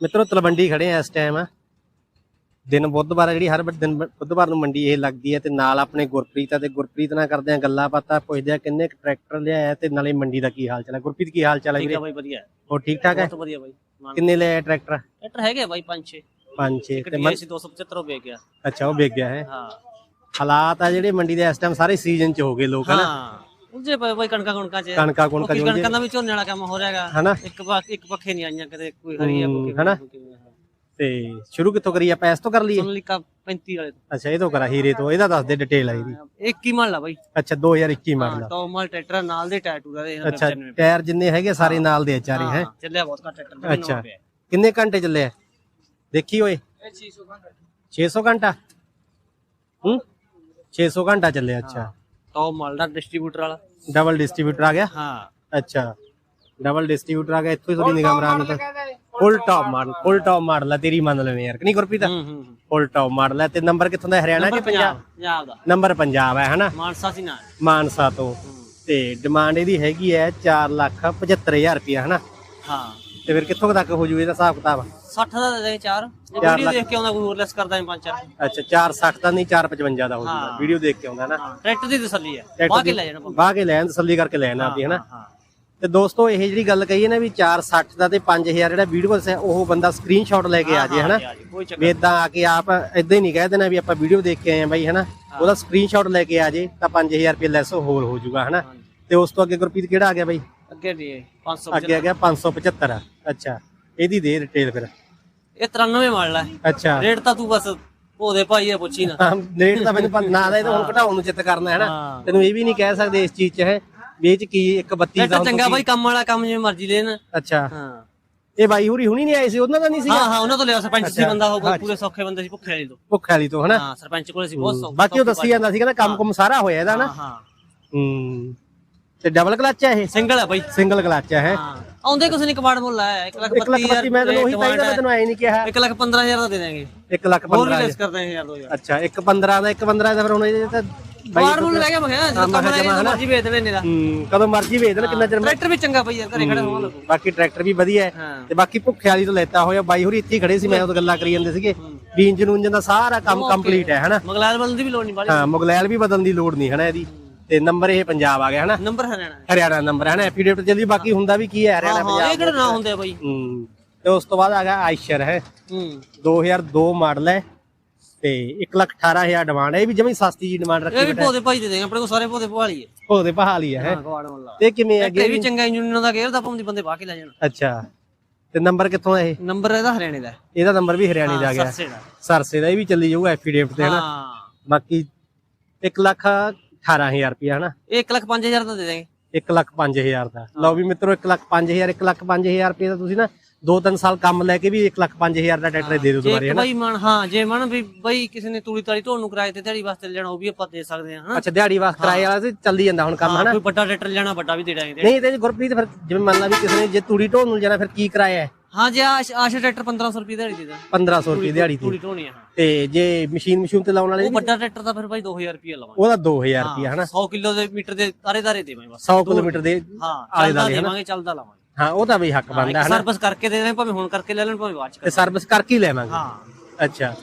ਮਿੱਤਰੋ ਤਲਵੰਡੀ ਖੜੇ ਆ ਇਸ ਟਾਈਮ ਦਿਨ ਬੁੱਧਵਾਰ ਆ ਜਿਹੜੀ ਹਰ ਦਿਨ ਬੁੱਧਵਾਰ ਨੂੰ ਮੰਡੀ ਇਹ ਲੱਗਦੀ ਹੈ ਤੇ ਨਾਲ ਆਪਣੇ ਗੁਰਪ੍ਰੀਤ ਆ ਤੇ ਗੁਰਪ੍ਰੀਤ ਨਾਲ ਕਰਦੇ ਆ ਗੱਲਾਂ ਬਾਤਾਂ ਪੁੱਛਦੇ ਆ ਕਿੰਨੇ ਕੁ ਟਰੈਕਟਰ ਲਿਆਇਆ ਤੇ ਨਾਲੇ ਮੰਡੀ ਦਾ ਕੀ ਹਾਲ ਚਾਲ ਹੈ ਗੁਰਪ੍ਰੀਤ ਕੀ ਹਾਲ ਚਾਲ ਹੈ ਠੀਕ ਵੀਰੇ? ਹੈ ਬਾਈ ਵਧੀਆ। ਹੋਰ ਠੀਕ ਠਾਕ ਹੈ ਬਹੁਤ ਵਧੀਆ ਬਾਈ ਕਿੰਨੇ ਲਿਆਇਆ ਟਰੈਕਟਰ? ਟਰੈਕਟਰ ਹੈਗੇ ਬਾਈ 5 6 ਪੰਜ ਛੇ ਇੱਕ ਤੇ ਡੀਆਈਸੀ 275 ਵੇਚ ਗਿਆ। ਅੱਛਾ ਉਹ ਵਿਕ ਗਿਆ ਹੈ। ਹਾਂ। ਹਾਲਾਤ ਆ ਜਿਹੜੇ ਮੰਡੀ ਦੇ ਇਸ ਟਾਈਮ ਸਾਰੇ ਸੀਜ਼ਨ ਚ ਹੋ ਗਏ ਲੋਕ ਹਨਾ ਉਲਝੇ ਪਏ ਬਾਈ ਕਣਕਾਂ ਕਣਕਾਂ ਚ। ਕਣਕਾਂ ਕੁਣਕਾਂ ਜਿਉਂ ਕਣਕਾਂ ਦਾ ਵੀ ਝੋਨੇ ਵਾਲਾ ਕੰਮ ਹੋ ਰਿਹਾਗਾ। ਹਨਾ? ਇੱਕ ਪਾ- ਇੱਕ ਪੱਖੇ ਨਹੀਂ ਆਈਆਂ ਕਦੇ ਕੋਈ ਹਰੀ ਆ ਕੋਈ ਹਨਾ? ਆ। ਤੇ ਸ਼ੁਰੂ ਕਿੱਥੋਂ ਕਰੀਏ ਆਪਾਂ? ਇਸ ਤੋਂ ਕਰ ਲਈਏ? ਸੋਨਾਲੀਕਾ 35 ਵਾਲੇ ਤੋਂ। ਅੱਛਾ ਇਹ ਤੋਂ ਕਰਾ ਹੀਰੇ ਤੋਂ। ਇਹਦਾ ਦੱਸ ਦੇ ਡਿਟੇਲ ਆ ਇਹਦੀ। ਇੱਕ ਹੀ ਮੰਨ ਲਾ ਬਾਈ। ਅੱਛਾ 2021 ਮਾਡਲ ਹਾਂ ਟੌਪ ਮਾਲ ਟਰੈਕਟਰ ਆ, ਨਾਲ ਦੇ ਟੈਟੂ ਦਾ ਦੇ ਅੱਛਾ ਟਾਇਰ ਜਿੰਨੇ ਹੈਗੇ ਸਾਰੇ ਨਾਲ ਦੇ ਆ ਚਾਰੇ ਹੈ ਚੱਲਿਆ ਬਹੁਤ ਘੱਟ ਟਰੈਕਟਰ ਅੱਛਾ। ਕਿੰਨੇ ਘੰਟੇ ਚੱਲੇ ਆ? ਦੇਖੀ ਓਏ। 600 ਘੰਟਾ। ਹੂੰ? 600 ਘੰਟਾ ਚੱਲੇ ਅੱਛਾ। ਟੌਪ ਮਾਲ ਦਾ ਡਿਸਟ੍ਰੀਬਿਊਟਰ ਵਾਲਾ। ਡਬਲ ਡਿਸਟ੍ਰੀਬਿਊਟਰ ਆ ਗਿਆ? ਹਾਂ। ਅੱਛਾ। ਡਬਲ ਡਿਸਟ੍ਰੀਬਿਊਟਰ ਆ ਗਿਆ ਇੱਥੋਂ ਹੀ ਥੋੜੀ ਨਿਗਾਹ ਮਰਾਨ ਤਾਂ। Full top model full top model ਆ ਤੇਰੀ ਮੰਨ ਲੈਵੇਂ ਯਾਰ ਕਿ ਨਹੀਂ ਗੁਰਪ੍ਰੀਤ? ਹੂੰ ਹੂੰ ਹੂੰ। ਫੁੱਲ ਟਾਪ ਮਾਡਲ ਹੈ ਤੇ ਨੰਬਰ ਕਿੱਥੋਂ ਦਾ ਹਰਿਆਣਾ ਕਿ ਪੰਜਾਬ? ਪੰਜਾਬ ਦਾ। ਨੰਬਰ ਪੰਜਾਬ ਹੈ ਹਨਾ? ਮਾਨਸਾ ਸੀ ਨਾਲ। ਮਾਨਸਾ ਤੋਂ। ਤੇ ਡਿਮਾਂਡ ਇਹਦੀ ਹੈਗੀ ਹੈ 4 ਲੱਖ 75000 ਰੁਪਇਆ ਹਨਾ? ਹਾਂ। ਤੇ ਫਿਰ ਕਿੱਥੋਂ ਕੁ ਤੱਕ ਹੋ ਜੂ ਇਹਦਾ ਹਿਸਾਬ ਕਿਤਾਬ? 60 ਦਾ ਦੇ ਦੇ ਚਾਰ। ਜੇ ਚਾਰ ਵੀਡੀਓ ਲੱਖ। ਦੇਖ ਕੇ ਆਉਂਦਾ ਕੋਈ ਹੋਰ ਲੈਸ ਕਰਦਾ ਹੈ ਪੰਜ ਚਾਰ। ਅੱਛਾ 460 ਦਾ ਨਹੀਂ 455 ਦਾ ਹੋ ਜੂਗਾ। ਹਾਂ। ਵੀਡੀਓ ਦੇਖ ਕੇ ਆਉਂਦਾ ਨਾ। ਹਾਂ ਟਰੈਕਟਰ ਦੀ ਤਸੱਲੀ ਹੈ। ਟਰੈਕਟਰ ਬਾਕੀ ਦੀ- ਲੈ ਜਾਣਾ ਬਾਹ ਕੇ ਲੈਣ ਤਸੱਲੀ ਕਰਕੇ ਲੈਣ ਆਪਦੀ ਹਨਾ ਹਾਂ ਤੇ ਦੋਸਤੋ ਇਹ ਜਿਹੜੀ ਗੱਲ ਕਹੀ ਹੈ ਨਾ ਵੀ 460 ਦਾ ਤੇ 5000 ਜਿਹੜਾ ਵੀਡੀਓ ਹੈ ਉਹ ਬੰਦਾ ਸਕਰੀਨਸ਼ਾਟ ਲੈ ਕੇ ਆ ਜੇ ਹਨਾ ਕੋਈ ਚੱਕਰ ਵੀ ਇਦਾਂ ਆ ਕੇ ਆਪ ਇਦਾਂ ਹੀ ਨਹੀਂ ਕਹਿ ਦੇਣਾ ਵੀ ਆਪਾਂ ਵੀਡੀਓ ਦੇਖ ਕੇ ਆਏ ਆ ਬਾਈ ਹਨਾ ਉਹਦਾ ਸਕਰੀਨਸ਼ਾਟ ਲੈ ਕੇ ਆ ਜੇ ਤਾਂ 5000 ਰੁਪਏ ਲੈਸ ਹੋਰ ਹੋ ਜਾਊਗਾ ਹਨਾ ਤੇ ਉਸ ਤੋਂ ਅੱਗੇ ਗੁਰਪ੍ਰੀਤ ਕਿਹੜਾ ਆ ਗਿਆ ਬਾਈ? ਅੱਗੇ ਦੀ 500 ਅੱਗੇ ਆ ਗਿਆ 575 ਆ ਅੱਛਾ। ਇਹਦੀ ਦੇ ਰਿਟੇਲ ਫਿਰ। ਇਹ 93 ਮਾਡਲ ਹੈ ਅੱਛਾ। ਰੇਟ ਤਾਂ ਤੂੰ ਬਸ ਉਹਦੇ ਭਾਈ ਪੁੱਛੀ ਨਾ। ਹਾਂ, ਰੇਟ ਤਾਂ ਮੈਨੂੰ ਪਤਾ- ਨਾ ਦਾ ਇਹ ਤਾਂ ਹੁਣ ਘਟਾਉਣ ਨੂੰ ਚਿੱਤ ਕਰਨਾ ਹੈ ਨਾ। ਹਾਂ। ਤੈਨੂੰ ਇਹ ਵੀ ਨਹੀਂ ਕਹਿ ਸਕਦੇ ਇਸ ਚੀਜ਼ 'ਚ ਹੈ ਵੀ ਇਹ 'ਚ ਕੀ ਇੱਕ 32 ਦਾ ਟਰੈਕਟਰ ਚੰਗਾ ਬਾਈ ਕੰਮ ਵਾਲਾ ਕੰਮ ਜਿਵੇਂ ਮਰਜ਼ੀ ਲੈਣ ਅੱਛਾ। ਹਾਂ। ਇਹ ਬਾਈ ਹੁਰੀ ਹੁਣੀ ਨਹੀਂ ਆਏ ਸੀ ਉਹਨਾਂ ਦਾ ਨਹੀਂ ਸੀ ਹਾਂ ਹਾਂ ਉਹਨਾਂ ਤੋਂ ਲਿਆ ਸਰਪੰਚ ਸੀ। ਬੰਦਾ ਉਹ ਹਾਂ। ਪੂਰੇ ਸੌਖੇ ਬੰਦੇ ਸੀ ਭੁੱਖੇ ਵਾਲੀ ਤੋਂ। ਭੁੱਖ ਵਾਲੀ ਤੋਂ ਹਨਾ? ਹਾਂ ਸਰਪੰਚ ਕੋਲੇ ਸੀ ਬਹੁਤ ਸੌਖੇ ਬਾਕੀ ਉਹ ਦੱਸੀ ਜਾਂਦਾ ਸੀ ਕਹਿੰਦਾ ਕੰਮ ਕੁਮ ਸਾਰਾ ਹੋਇਆ ਇਹਦਾ ਨਾ। ਹਾਂ ਹਾਂ। ਹੂੰ। ਤੇ ਡਬਲ ਕਲਚ ਹੈ ਇਹ? ਸਿੰਗਲ ਹੈ ਬਾਈ। ਸਿੰਗਲ ਕਲਚ ਹੈ? ਹਾਂ। ਆਉਂਦੇ ਕੁਛ ਨਹੀਂ ਕਬਾੜ ਮੁੱਲ ਹੈ 1 ਲੱਖ 1 ਲੱਖ 32 ਮੈਂ ਤੈਨੂੰ ਉਹੀ ਤਾਂ ਮੈਂ ਤੈਨੂੰ ਐ ਨਹੀਂ ਕਿਹਾ। 1 ਲੱਖ 15000 ਦਾ ਦੇ ਦਾਂਗੇ 1 ਲੱਖ ਹੋਰ ਵੀ 15 ਲੈਸ ਕਰ ਦਾਂਗੇ ਯਾਰ 2000 ਅੱਛਾ 1 15 ਦਾ 1 15 ਦਾ ਫਿਰ ਹੁਣ ਇਹ ਤਾਂ ਕਬਾੜ ਮੁੱਲ ਲੈ ਕੇ ਮੈਂ ਕਿਹਾ ਜਦੋਂ ਕੰਮ ਮੈਂ ਕਿਹਾ ਲੈ ਮਰਜ਼ੀ ਵੇਚ ਦੇਵੇ ਨੇ ਦਾ। ਹੂੰ ਕਦੋਂ ਮਰਜ਼ੀ ਵੇਚ ਦੇਣ ਕਿੰਨਾ ਚਿਰ ਟਰੈਕਟਰ ਵੀ ਚੰਗਾ ਪਈ ਯਾਰ ਘਰੇ ਖੜਾ ਹੋਣਾ ਲੱਗੂ ਬਾਕੀ ਟਰੈਕਟਰ ਵੀ ਵਧੀਆ ਹੈ ਹਾਂ। ਤੇ ਬਾਕੀ ਭੁੱਖੇ ਵਾਲੀ ਤੋਂ ਲੈਤਾ ਹੋਇਆ ਬਾਈ ਹੋਰੀ ਇੱਥੇ ਖੜੇ ਸੀ ਮੈਂ ਉਦੋਂ ਗੱਲਾਂ ਕਰੀ ਜਾਂਦੇ ਸੀਗੇ। ਵੀ ਇੰਜਨ ਉਂਜਨ ਦਾ ਸਾਰਾ ਕੰਮ ਕੰਪਲੀਟ ਹੈ ਹਨਾ? ਮਗਲਾਲ ਬੰਦ ਦੀ ਵੀ ਲੋੜ ਨਹੀਂ ਬਾਲੀ। ਹਾਂ ਮੁਗਲੈਲ ਵੀ ਬਦਲਣ ਦੀ ਲੋੜ ਨਹੀਂ ਹਨਾ ਇਹਦੀ? ਤੇ ਨੰਬਰ ਇਹ ਪੰਜਾਬ ਆ ਗਿਆ ਹਨਾ? ਨੰਬਰ ਹਰਿਆਣਾ ਹੈ। ਹਰਿਆਣਾ ਨੰਬਰ ਹੈ ਨਾ ਐਫੀਡੇਵਿਟ ਜਲਦੀ ਬਾਕੀ ਹੁੰਦਾ ਵੀ ਕੀ ਹੈ ਹਰਿਆਣਾ ਹਾਂ ਹਾਂ ਇਹ ਪੰਜਾਬ ਕਿਹੜਾ ਨਾ ਹੁੰਦੇ ਆ ਬਾਈ? ਹੂੰ ਤੇ ਉਸ ਤੋਂ ਬਾਅਦ ਆ ਗਿਆ ਆਇਸ਼ਰ ਹੈ। ਹੂੰ। 2002 ਮਾਡਲ ਹੈ ਤੇ 118000 ਡਿਮਾਂਡ ਹੈ ਇਹ ਵੀ ਜਮੀ ਸਸਤੀ ਜੀ ਡਿਮਾਂਡ ਇਹ ਰੱਖੀ ਵੀ ਪੌਦੇ ਭਾਈ ਦੇ ਦੇਂਗੇ ਆਪਣੇ ਕੋਲ ਸਾਰੇ ਪੌਦੇ ਪਹਾਲੀ ਹੈ। ਹਾਂ ਕਵਾੜ ਮੁੱਲ ਤੇ ਕਿਵੇਂ ਹੈ ਇਹ ਵੀ ਚੰਗਾ ਇੰਜਨ ਦਾ ਗੇਅਰ ਦਾ ਪਾਉਂਦੀ ਬੰਦੇ ਬਾਕੀ ਲੈ ਜਾਣ। ਅੱਛਾ ਤੇ ਨੰਬਰ ਕਿੱਥੋਂ ਹੈ ਇਹ? ਨੰਬਰ ਇਹਦਾ ਹਰਿਆਣੇ ਦਾ ਹੈ। ਇਹਦਾ ਨੰਬਰ ਵੀ ਹਰਿਆਣੇ ਦਾ ਆ ਗਿਆ। ਸਰਸੇ ਦਾ। ਸਰਸੇ ਦਾ ਇਹ ਵੀ ਚੱਲੀ ਜਾਊਗਾ ਐਫੀਡੇਵਿਟ ਤੇ ਹਨਾ ਹਾਂ। ਬਾਕੀ 1 ਲੱਖ 18000 ਰੁਪਇਆ ਹਨਾ? ਇਹ 1 ਲੱਖ 5000 ਦਾ ਦੇ ਦੇਂਗੇ। 1 ਲੱਖ 5000 ਦਾ। ਲਓ ਵੀ ਮਿੱਤਰੋ 1 ਲੱਖ 5000 1 ਲੱਖ 5000 ਰੁਪਏ ਦਾ ਤੁਸੀਂ ਨਾ 2-3 ਸਾਲ ਕੰਮ ਲੈ ਕੇ ਵੀ 1 ਲੱਖ 5000 ਦਾ ਟਰੈਕਟਰ ਦੇ ਦਿਓ ਦੁਬਾਰੇ ਹਨਾ? ਬਾਈ ਮਨ ਹਾਂ ਜੇ ਮਨ ਵੀ ਬਾਈ ਕਿਸੇ ਨੇ ਤੂੜੀ ਤਾੜੀ ਢੋਣ ਨੂੰ ਕਿਰਾਏ ਤੇ ਦਿਹਾੜੀ ਵਾਸਤੇ ਲੈਣਾ ਉਹ ਵੀ ਆਪਾਂ ਦੇ ਸਕਦੇ ਹਾਂ ਹਨਾ? ਅੱਛਾ ਦਿਹਾੜੀ ਵਾਸ ਕਿਰਾਏ ਵਾਲਾ ਤੇ ਚੱਲੀ ਜਾਂਦਾ ਹੁਣ ਕੰਮ ਹਨਾ? ਕੋਈ ਵੱਡਾ ਟਰੈਕਟਰ ਲੈਣਾ ਵੱਡਾ ਵੀ ਦੇ ਦਾਂਗੇ ਨਹੀਂ ਤੇ ਗੁਰਪ੍ਰੀਤ ਫਿਰ ਜਿਵੇਂ ਮੰਨ ਲਾ ਵੀ ਕਿਸੇ ਨੇ ਜੇ ਤੂੜੀ ਢੋਣ ਨੂੰ ਜਾਣਾ ਫਿਰ ਕੀ ਕਿਰਾਇਆ ਹੈ? ਹਾਂ ਜੇ ਆਸ਼ ਆਸ਼ ਟਰੈਕਟਰ 1500 ਰੁਪਏ ਦਿਹਾੜੀ ਦੇ ਦਾਂ 1500 ਰੁਪਏ ਦਿਹਾੜੀ ਤੇ ਤੂੜੀ ਢੋਣੀ ਆ। ਤੇ ਜੇ ਮਸ਼ੀਨ ਮਸ਼ੀਨ ਤੇ ਲਾਉਣ ਵਾਲੇ ਉਹ ਵੱਡਾ ਟਰੈਕਟਰ ਦਾ ਫਿਰ ਬਾਈ 2000 ਰੁਪਏ ਲਵਾਂਗੇ। ਉਹਦਾ 2000 ਰੁਪਏ ਹਨਾ? 100 ਕਿਲੋ ਦੇ ਮੀਟਰ ਦੇ ਤਾਰੇ ਤਾਰੇ ਦੇਵਾਂਗੇ ਬਸ। 100 ਕਿਲੋਮੀਟਰ ਦੇ ਹਾਂ ਆਲੇ ਦਾਲੇ ਦੇਵਾਂਗੇ ਚੱਲਦਾ ਲਾਵਾਂਗੇ। ਹਾਂ ਉਹਦਾ ਵੀ ਹੱਕ ਬਣਦਾ ਹਨਾ? ਸਰਵਿਸ ਕਰਕੇ ਦੇ ਦੇਣ ਭਾਵੇਂ ਹੁਣ ਕਰਕੇ ਲੈ ਲੈਣ ਭਾਵੇਂ ਬਾਅਦ ਚ ਤੇ ਸਰਵਿਸ ਕਰਕੇ ਹੀ ਲੈਵਾਂਗੇ। ਹਾਂ। ਅੱਛਾ।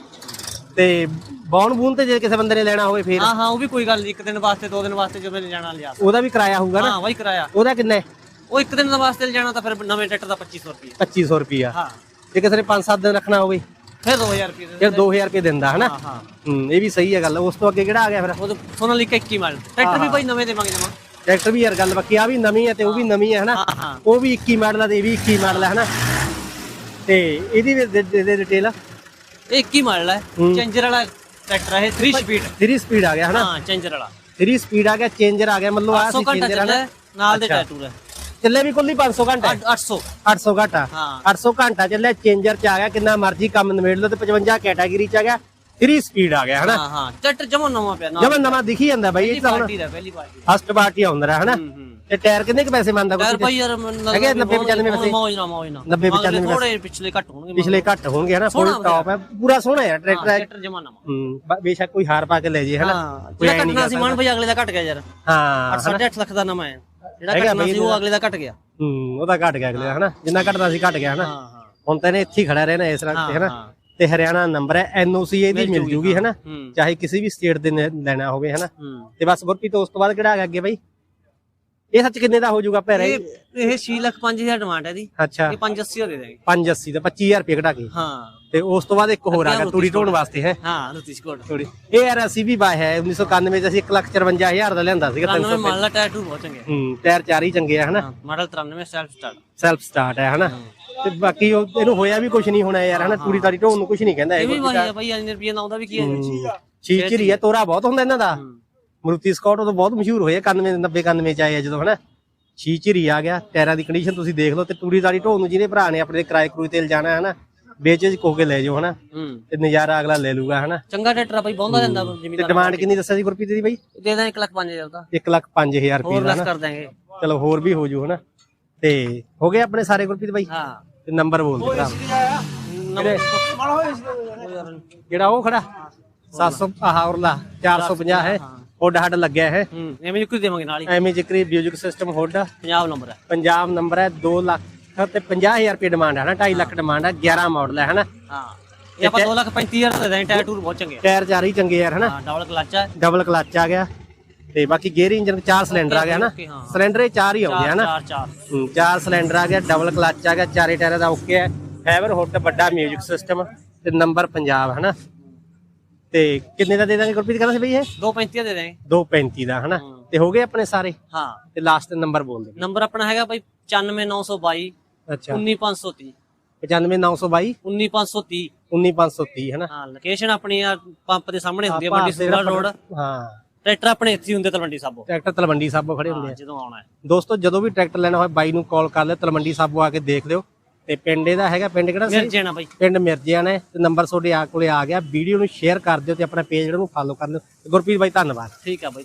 ਤੇ ਬੌਨ ਬੂਨ ਤੇ ਜੇ ਕਿਸੇ ਬੰਦੇ ਨੇ ਲੈਣਾ ਹੋਵੇ ਫਿਰ? ਹਾਂ ਹਾਂ ਉਹ ਵੀ ਕੋਈ ਗੱਲ ਨਹੀਂ ਇੱਕ ਦਿਨ ਵਾਸਤੇ ਦੋ ਦਿਨ ਵਾਸਤੇ ਲੈ ਜਾਣਾ ਲਿਆ ਉਹਦਾ ਵੀ ਕਿਰਾਇਆ ਹੋਊਗਾ ਨਾ? ਹਾਂ ਬਾਈ ਕਰਾਇਆ। ਉਹਦਾ ਕਿੰਨਾ ਹੈ? ਉਹ ਇੱਕ ਦਿਨ ਦਾ ਵਾਸਤੇ ਲੈ ਜਾਣਾ ਤਾਂ ਫਿਰ ਨਵੇਂ ਟਰੈਕਟਰ ਦਾ 2500 ਰੁਪਏ 2500 ਰੁਪਿਆ ਹਾਂ। ਜੇ ਕਿਸੇ ਨੇ 5-7 ਦਿਨ ਰੱਖਣਾ ਹੋਵੇ। ਫਿਰ 2000 ਰੁਪਏ ਦੇ ਫਿਰ 2000 ਰੁਪਏ ਦਿੰਦਾ ਹਨਾ? ਹਾਂ ਹਾਂ। ਇਹ ਵੀ ਸਹੀ ਹੈ ਗੱਲ। ਉਸ ਤੋਂ ਅੱਗੇ ਕਿਹੜਾ ਆ ਗਿਆ ਫਿਰ? ਉਹ ਸੋਨਾਲੀਕਾ 21 ਮਾਡਲ ਟਰੈਕਟਰ ਵੀ ਬਾਈ ਨਵੇਂ ਦੇਵਾਂਗੇ ਜਮਾ। ਟਰੈਕਟਰ ਵੀ ਯਾਰ ਗੱਲ ਬਾਕੀ ਆ ਵੀ ਨਵੀਂ ਹੈ ਤੇ ਉਹ ਵੀ ਨਵੀਂ ਹੈ ਹਨਾ? ਉਹ ਵੀ 21 ਮਾਡਲ ਆ ਤੇ ਇਹ ਵੀ 21 ਮਾਡਲ ਹੈ ਹਨਾ? ਤੇ ਇਹਦੀ ਵੀ ਡਿਟੇਲ ਇਹ 21 ਮਾਡਲ ਹੈ। ਚੇਂਜਰ ਵਾਲਾ ਟਰੈਕਟਰ ਹੈ 3 ਸਪੀਡ 3 ਸਪੀਡ ਆ ਗਿਆ ਹਨਾ? ਹਾਂ ਚੇਂਜਰ ਵਾਲਾ। 3 ਸਪੀਡ ਆ ਗਿਆ ਚੇਂਜਰ ਆ ਗਿਆ ਮਤਲਬ ਆ 800 ਸੀ ਚੇਂਜਰ ਨਾਲ ਦੇ। ਟੈਟੂ ਹੈ ਚੱਲੇ ਵੀ ਕੁੱਲ ਹੀ 500 ਘੰਟਾ? 800 800 ਘੰਟਾ? ਹਾਂ। 800 ਘੰਟਾ ਚੱਲਿਆ ਚੇਂਜਰ ਚ ਆ ਗਿਆ ਕਿੰਨਾ ਮਰਜ਼ੀ ਕੰਮ ਨਿਬੇੜ ਲਓ ਤੇ 55 ਕੈਟਾਗਰੀ ਚ ਆ ਗਿਆ 3 ਸਪੀਡ ਆ ਗਿਆ ਹਨਾ? ਹਾਂ ਹਾਂ। ਜਮਾ ਨਵਾਂ ਪਿਆ ਨਾ ਜਮਾ ਨਵਾਂ ਦਿਖੀ ਜਾਂਦਾ ਬਾਈ ਇਹ ਤਾਂ ਪਾਰਟੀ ਦਾ ਪਹਿਲੀ ਪਾਰਟੀ ਫਸਟ ਪਾਰਟੀ ਆਉਂਦਾ ਰਿਹਾ ਹਨਾ? ਤੇ ਟਾਇਰ ਕਿੰਨੇ ਕੁ ਪੈਸੇ ਮੰਨਦਾ ਕੋਈ? ਭਾਈ ਯਾਰ ਮੈਨੂੰ ਹੈਗੇ 90 95 ਪੈਸੇ? ਮੌਜ ਨਾ ਮੌਜ ਨਾ 90 95 ਪੈਸੇ। ਥੋੜੇ ਪਿਛਲੇ ਘੱਟ ਹੋਣਗੇ ਪਿਛਲੇ ਘੱਟ ਹੋਣਗੇ ਹਨਾ? ਫੁੱਲ ਟਾਪ ਹੈ ਪੂਰਾ ਸੋਹਣਾ ਹੈ ਟਰੈਕਟਰ ਹੈ ਟਰੈਕਟਰ ਜਮਾ ਨਵਾਂ। ਬੇਸ਼ੱਕ ਕੋਈ ਹਾਰ ਪਾ ਕੇ ਲੈ ਜੇ ਹਨਾ? ਜਿਹੜਾ ਕਰ ਸੀ ਮਨ ਭਾਈ ਅਗਲੇ ਦਾ ਘਟ ਗਿਆ ਯਾਰ। ਹਾਂ 8.5 ਲੱਖ ਦਾ ਨਵਾਂ ਹੈ। ਜਿਹੜਾ ਹੈਗਾ ਘਟਣਾ ਬਈ ਸੀ ਉਹ ਅਗਲੇ ਦਾ ਘਟ ਗਿਆ। ਹੂੰ ਉਹਦਾ ਘਟ ਗਿਆ ਅਗਲੇ ਦਾ ਹਨਾ? ਜਿੰਨਾ ਘਟਦਾ ਸੀ ਘਟ ਗਿਆ ਹਨਾ? ਹਾਂ ਹਾਂ। ਹੁਣ ਤਾਂ ਇਹਨੇ ਇੱਥੇ ਹੀ ਖੜਾ ਰਹਿਣਾ ਇਸ ਰੰਗ ਤੇ ਹੈਨਾ? ਹਾਂ। ਤੇ ਹਰਿਆਣਾ ਨੰਬਰ ਹੈ ਐਨਓਸੀ ਇਹਦੀ ਮਿਲ ਜੂਗੀ, ਹੈਨਾ? ਹੂੰ। ਚਾਹੇ ਕਿਸੇ ਵੀ ਸਟੇਟ ਦੇ ਨੇ ਲੈਣਾ ਹੋਵੇ ਹੈਨਾ? ਹੂੰ। ਤੇ ਬਸ ਗੁਰਪ੍ਰੀਤ ਉਸ ਤੋਂ ਬਾਅਦ ਕਿਹੜਾ ਆ ਗਿਆ ਅੱਗੇ ਬਾਈ? ਇਹ ਸੱਚ ਕਿੰਨੇ ਦਾ ਹੋ ਜਾਊਗਾ ਭੈਰਾ ਇਹ ਇਹ 6 ਲੱਖ 5000 ਡਿਮਾਂਡ ਹੈ ਦੀ ਅੱਛਾ। ਇਹ 580 ਦੇ ਦੇਣਗੇ 580 ਤੇ 25000 ਰੁਪਏ ਘਟਾ ਕੇ। ਹਾਂ। ਤੇ ਉਸ ਤੋਂ ਬਾਅਦ ਇੱਕ ਹੋਰ ਆ ਗਿਆ ਤੂੜੀ ਢੋਣ ਵਾਸਤੇ ਹੈ? ਹਾਂ ਰਤੀਸ਼ ਕੋਟ ਥੋੜੀ ਇਹ ਯਾਰ ਅਸੀਂ ਵੀ ਬਾਏ ਹੈ 1991 ਚ ਅਸੀਂ 154000 ਦਾ ਲਿਆਂਦਾ ਸੀਗਾ 93 300 ਮਾਡਲ ਦਾ ਟੈਟੂ ਬਹੁਤ ਚੰਗੇ। ਹੂੰ ਟਾਇਰ ਚਾਰ ਹੀ ਚੰਗੇ ਆ ਹਨਾ? Model 93 self start self start ਹੈ ਹਨਾ? ਤੇ ਬਾਕੀ ਉਹ ਇਹਨੂੰ ਹੋਇਆ ਵੀ ਕੁਝ ਨਹੀਂ ਹੋਣਾ ਯਾਰ ਹਨਾ? ਤੂੜੀ ਤਾੜੀ ਢੋਣ ਨੂੰ ਕੁਝ ਨਹੀਂ ਕਹਿੰਦਾ ਇਹ ਵੀ ਹੈ ਭਾਈ 5 ਰੁਪਏ ਦਾ ਆਉਂਦਾ ਵੀ ਕੀ ਹੈ। ਚੀਚਰੀ ਹੈ ਤੋਰਾ ਬਹੁਤ ਹੁੰਦਾ ਇਹਨਾਂ ਦਾ। ਮਰੂਤੀ ਸਕਾਟ ਉਦੋਂ ਬਹੁਤ ਮਸ਼ਹੂਰ ਹੋਏ 91 90 91 ਚ ਆਏ ਜਦੋਂ ਹਨਾ? ਚੀਚਰੀ ਆ ਗਿਆ ਟਾਇਰਾਂ ਦੀ ਕੰਡੀਸ਼ਨ ਤੁਸੀਂ ਦੇਖ ਲਓ ਤੇ ਤੂੜੀ ਤਾੜੀ ਢੋਣ ਨੂੰ ਜਿਹਨੇ ਭਰਾ ਨੇ ਆਪਣੇ ਕਿਰਾਏ ਕਰੂਏ ਤੇਲ ਜਾਣਾ ਹੈ ਹਨਾ? ਵੇਚੇ ਚ ਕੋ ਕੇ ਲੈ ਜਾਓ ਹਨਾ? ਹੂੰ। ਤੇ ਨਜ਼ਾਰਾ ਅਗਲਾ ਲੈ ਲੂਗਾ ਹਨਾ? ਚੰਗਾ ਟਰੈਕਟਰ ਆ ਭਾਈ ਬਹੁਤਾ ਦਿੰਦਾ ਤੇ ਡਿਮਾਂਡ ਕਿੰਨੀ ਦੱਸਿਆ ਸੀ ਗੁਰਪ੍ਰੀਤ ਦੀ ਬਾਈ? ਦੇ ਦਾਂ 1 ਲੱਖ 5000 ਦਾ। 1 ਲੱਖ 5000 ਰੁਪਏ ਹੋਰ ਦਾ ਲੈਸ ਹਨਾ? ਕਰ ਦਾਂਗੇ। ਚਲੋ ਹੋਰ ਵੀ ਹੋ ਜੂ ਹਨਾ? ਤੇ ਹੋ ਗਏ ਆਪਣੇ ਸਾਰੇ ਗੁਰਪ੍ਰੀਤ ਬਾਈ? ਹਾਂ। ਤੇ ਨੰਬਰ ਬੋਲ ਦੇ ਭਰਾ। ਜਿਹੜਾ ਉਹ ਖੜਾ? 700 ਆਹ ਉਰਲਾ 450 ਹੈ। ਹੁੱਡ ਹੱਡ ਲੱਗਿਆ ਹੈ। ਹੂੰ ਐਵੇਂ ਜਿਕਰ ਦੇਵਾਂਗੇ ਨਾਲ ਹੀ। ਐਵੇਂ ਜਿਕਰੀ music system hood. Punjab number ਹੈ। ਪੰਜਾਬ ਨੰਬਰ ਹੈ 2 ਲੱਖ ਤੇ 50000 ਰੁਪਏ ਡਿਮਾਂਡ ਹੈ ਨਾ 2.5 ਲੱਖ ਡਿਮਾਂਡ ਹੈ 11 ਮਾਡਲ ਹੈ ਹਨਾ? ਹਾਂ। ਇਹ ਆਪਾਂ 2 ਲੱਖ 35000 ਦੇ ਦਾਂਗੇ ਟਾਇਰ ਟੂਰ ਬਹੁਤ ਚੰਗੇ ਆ। ਟਾਇਰ ਚਾਰ ਹੀ ਚੰਗੇ ਯਾਰ ਹਨਾ? ਹਾਂ ਡਬਲ ਕਲਚ ਹੈ ਡਬਲ ਕਲਚ ਆ ਗਿਆ। ਤੇ ਬਾਕੀ ਗੇਅਰ ਇੰਜਨ ਚਾਰ ਸਿਲੰਡਰ ਆ ਗਿਆ ਹਨਾ। ਸਿਲੰਡਰ ਇਹ ਚਾਰ ਹੀ ਆਉਂਦੇ ਹਨਾ? ਚਾਰ ਚਾਰ। ਚਾਰ ਸਿਲੰਡਰ ਆ ਗਿਆ ਡਬਲ ਕਲਚ ਆ ਗਿਆ ਚਾਰੇ ਟਾਇਰਾਂ ਦਾ ਓਕੇ ਹੈ ਫਾਈਬਰ ਹੁੱਡ ਵੱਡਾ ਮਿਊਜ਼ਿਕ ਸਿਸਟਮ ਤੇ ਨੰਬਰ ਪੰਜਾਬ ਹਨਾ? ਤੇ ਕਿੰਨੇ ਦਾ ਦੇ ਦਾਂਗੇ ਗੁਰਪ੍ਰੀਤ ਕਹਿੰਦਾ ਸੀ ਬਈ ਇਹ? 235 ਦੇ ਦਾਂਗੇ। 235 ਦਾ ਹਨਾ। ਤੇ ਹੋ ਗਏ ਆਪਣੇ ਸਾਰੇ? ਹਾਂ। ਤੇ ਲਾਸਟ ਨੰਬਰ ਬੋਲ ਦੇ ਨੰਬਰ ਆਪਣਾ ਹੈਗਾ ਭਾਈ 94922 ਅੱਛਾ। 19530 95922 19530 19530 ਹਨਾ ਹਾਂ ਲੋਕੇਸ਼ਨ ਆਪਣੀ ਆ ਪੰਪ ਦੇ ਸਾਹਮਣੇ ਹੁੰਦੀ ਹੈ ਆਪਾਂ ਵੱਡੀ ਸੂਰਾ ਰੋਡ। ਹਾਂ। ਟਰੈਕਟਰ ਆਪਣੇ ਇੱਥੇ ਹੀ ਹੁੰਦੇ ਤਲਵੰਡੀ ਸਾਬੋ। ਟਰੈਕਟਰ ਤਲਵੰਡੀ ਸਾਬੋ ਖੜੇ ਹੁੰਦੇ ਹਾਂ ਆ ਜਦੋਂ ਆਉਣਾ ਹੈ। ਦੋਸਤੋ ਜਦੋਂ ਵੀ ਟਰੈਕਟਰ ਲੈਣਾ ਹੋਵੇ ਬਾਈ ਨੂੰ ਕਾਲ ਕਰ ਲਿਓ ਤਲਵੰਡੀ ਸਾਬੋ ਆ ਕੇ ਦੇਖ ਲਿਓ। ਤੇ ਪਿੰਡ ਇਹਦਾ ਹੈਗਾ ਪਿੰਡ ਕਿਹੜਾ ਸੀ? ਮਿਲ ਜਾਣਾ ਭਾਈ ਪਿੰਡ ਮਿਰਜਿਆਣਾ ਹੈ। ਤੇ ਨੰਬਰ ਤੁਹਾਡੇ ਆ ਕੋਲੇ ਆ ਗਿਆ। ਵੀਡੀਓ ਨੂੰ ਸ਼ੇਅਰ ਕਰ ਦਿਓ ਤੇ ਆਪਣਾ ਪੇਜ ਜਿਹੜਾ ਨੂੰ ਫਾਲੋ ਕਰ ਲਿਓ। ਗੁਰਪ੍ਰੀਤ ਬਾਈ ਧੰਨਵਾਦ। ਠੀਕ ਆ ਭਾਈ